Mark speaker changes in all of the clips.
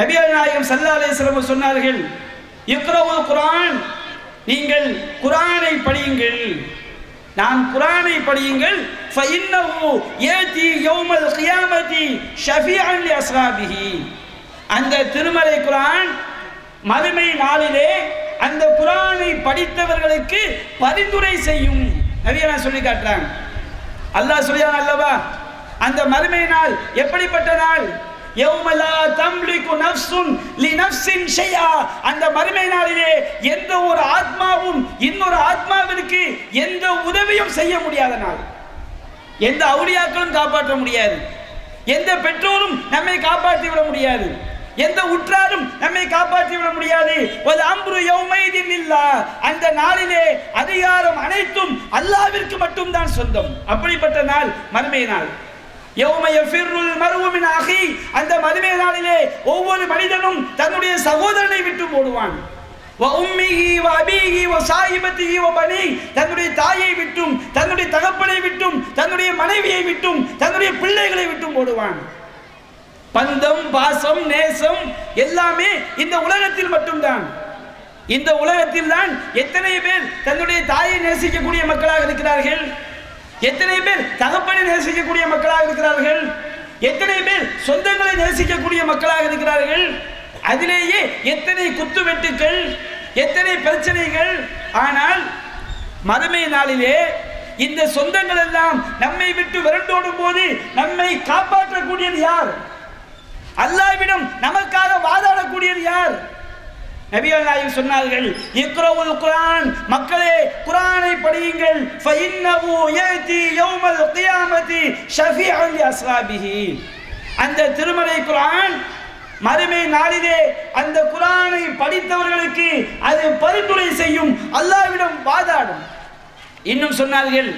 Speaker 1: நபிகள் நாயகம் சல்லா அலைஹிஸ்ஸலாம் சொன்னார்கள் இக்ரவு குரான் நீங்கள் குரானை படியுங்கள். நான் குரானை படியுங்கள் ஃபைன்னஹு யாதி யௌமல் கியாமதி ஷஃபியன் லி அஸ்ஹாபிஹி. அந்த திருமலை குரான் மறுமை நாளிலே அந்த குரானை படித்தவர்களுக்கு பரிந்துரை செய்யும். நபியா சொல்லி காட்டுறாங்க. அல்லாஹ் சொல்லியான் அல்லவா அந்த மறுமை நாள் எப்படிப்பட்ட நாள்? லி அந்த மறுமை நாளிலே எந்த ஒரு ஆத்மாவும் இன்னொரு ஆத்மாவிற்கு எந்த உதவியும் செய்ய முடியாத நாள். எந்த அவுளியாக்களும் காப்பாற்ற முடியாது. எந்த பெற்றோரும் நம்மை காப்பாற்றி விட முடியாது. எந்த உற்றாரும் நம்மை காப்பாற்றி விட முடியாது. ஒரு அம்புரு யௌமைதின் இல்லா. அந்த நாளிலே அதிகாரம் அனைத்தும் அல்லாவிற்கு மட்டும்தான் சொந்தம். அப்படிப்பட்ட நாள் மறுமை நாள். அந்த மதுமே நாளிலே ஒவ்வொரு மனிதனும் தன்னுடைய சகோதரனை விட்டு ஓடுவான் தன்னுடைய தாயை விட்டும் தன்னுடைய தகப்பனை விட்டும் தன்னுடைய மனைவியை விட்டும் தன்னுடைய பிள்ளைகளை விட்டும் ஓடுவான் பந்தம் பாசம் நேசம் எல்லாமே இந்த உலகத்தில் மட்டும்தான். இந்த உலகத்தில் தான் எத்தனை பேர் தன்னுடைய தாயை நேசிக்கக்கூடிய மக்களாக இருக்கிறார்கள்? எத்தனை பேர் தகப்பனை நேசிக்கக்கூடிய மக்களாக இருக்கிறார்கள்? எத்தனை பேர் சொந்தங்களை நேசிக்கக்கூடிய மக்களாக இருக்கிறார்கள்? அதிலேயே எத்தனை குத்து வெட்டுக்கள் எத்தனை பிரச்சனைகள்? ஆனால் மறுமை நாளிலே இந்த சொந்தங்கள் எல்லாம் நம்மை விட்டு விரண்டோடும் போது நம்மை காப்பாற்றக்கூடியது யார்? அல்லாவிடம் நமக்காக வாதாடக்கூடியது யார்? நபிகள் நாயகம் சொன்னார்கள் இக்ரவுல் குரான் மக்களே படியுங்கள். யௌமல் லி அஸ்ஹாபிஹி அந்த திருமறை குரான் மறுமை நாளிலே அந்த குரானை படித்தவர்களுக்கு அது பரிந்துரை செய்யும் அல்லாவிடம் வாதாடும். இன்னும் சொன்னார்கள்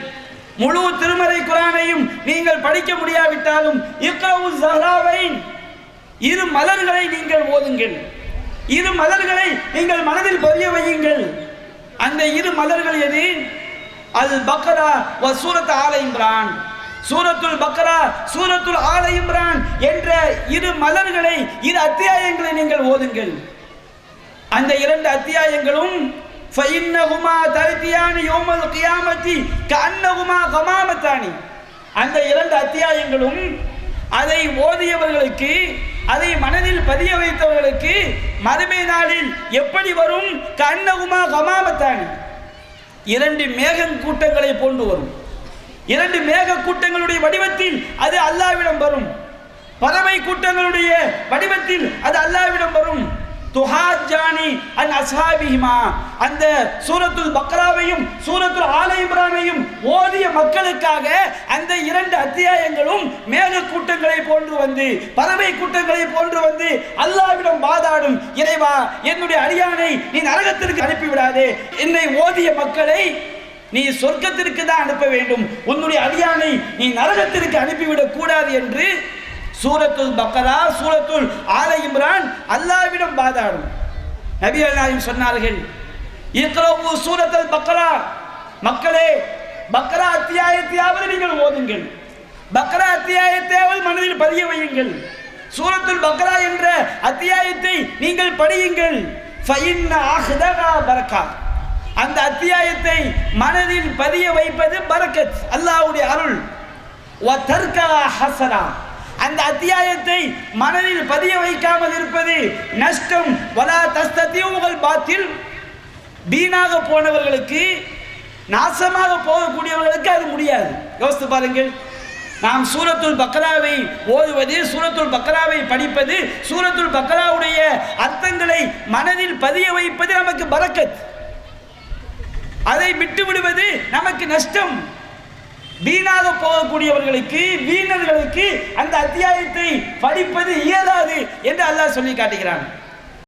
Speaker 1: முழு திருமறை குரானையும் நீங்கள் படிக்க முடியாவிட்டாலும் இக்ரவு இரு மலர்களை நீங்கள் ஓதுங்கள். இரு மலர்களை நீங்கள் மனதில் பதிய வையுங்கள். அந்த இரு மலர்கள் எது? அல் பக்ரா வ சூரத் ஆல இம்ரான். சூரத்துல் பக்ரா சூரத்துல் ஆல இம்ரான் என்ற இரு மலர்களை இரு அத்தியாயங்களை நீங்கள் ஓதுங்கள். அந்த இரண்டு அத்தியாயங்களும் ஃபைன்னஹுமா தரித்தியானி யௌமல் கியாமத்தி கண்ணகுமா கமாமத்தானி. அந்த இரண்டு அத்தியாயங்களும் அதை ஓதியவர்களுக்கு அதை மனதில் பதிய வைத்தவர்களுக்கு மறுமை நாளில் எப்படி வரும்? கண்ணகுமா கமாமத்தானி. இரண்டு மேகம் கூட்டங்களை போன்று வரும். இரண்டு மேக கூட்டங்களுடைய வடிவத்தில் அது அல்லாவிடம் வரும். பறவை கூட்டங்களுடைய வடிவத்தில் அது அல்லாவிடம் வரும். துஹாஜானி அன் அசாபிஹிமா அந்த சூரத்துல் பக்ராவையும் சூரத்துல் ஆல மக்களுக்காக அந்த இரண்டு அத்தியாயங்களும் மேக கூட்டங்களை போன்று வந்து பறவை கூட்டங்களை போன்று வந்து அல்லாவிடம் வாதாடும். இறைவா என்னுடைய அடியானை நீ நரகத்திற்கு அனுப்பிவிடாதே. என்னை ஓதிய மக்களை நீ சொர்க்கத்திற்கு தான் அனுப்ப வேண்டும். உன்னுடைய அடியானை நீ நரகத்திற்கு அனுப்பிவிடக் கூடாது என்று சூரத்துல் பக்கரா சூரத்துல் ஆல இம்ரான் அல்லாவிடம் வாதாடும். நபி நாயகம் சொன்னார்கள் இக்ரவு சூரத்துல் பக்கரா. மக்களே பக்ரா அத்தியாயத்தையாவது நீங்கள் ஓதுங்கள். பக்ரா அத்தியாயத்தையாவது மனதில் பதிய வையுங்கள். சூரத்துல் பக்ரா என்ற அத்தியாயத்தை நீங்கள் படியுங்கள். பரக்கா. அந்த அத்தியாயத்தை மனதில் பதிய வைப்பது பரக்கத் அல்லாவுடைய அருள். வ தர்கா ஹசனா. அந்த அத்தியாயத்தை மனதில் பதிய வைக்காமல் இருப்பது நஷ்டம். வலா தஸ்தத்தியுங்கள் பாத்தில். வீணாக போனவர்களுக்கு நாசமாக போகக்கூடியவர்களுக்கு அது முடியாது. யோசித்து பாருங்கள். நாம் சூரத்துல் பக்ராவை ஓதுவது சூரத்துல் பக்ராவை படிப்பது சூரத்துல் பக்ராவுடைய அர்த்தங்களை மனதில் பதிய வைப்பது நமக்கு பரக்கத். அதை விட்டு விடுவது நமக்கு நஷ்டம். வீணாக போகக்கூடியவர்களுக்கு வீணர்களுக்கு அந்த அத்தியாயத்தை படிப்பது இயலாது என்று அல்லாஹ் சொல்லி காட்டுகிறான்.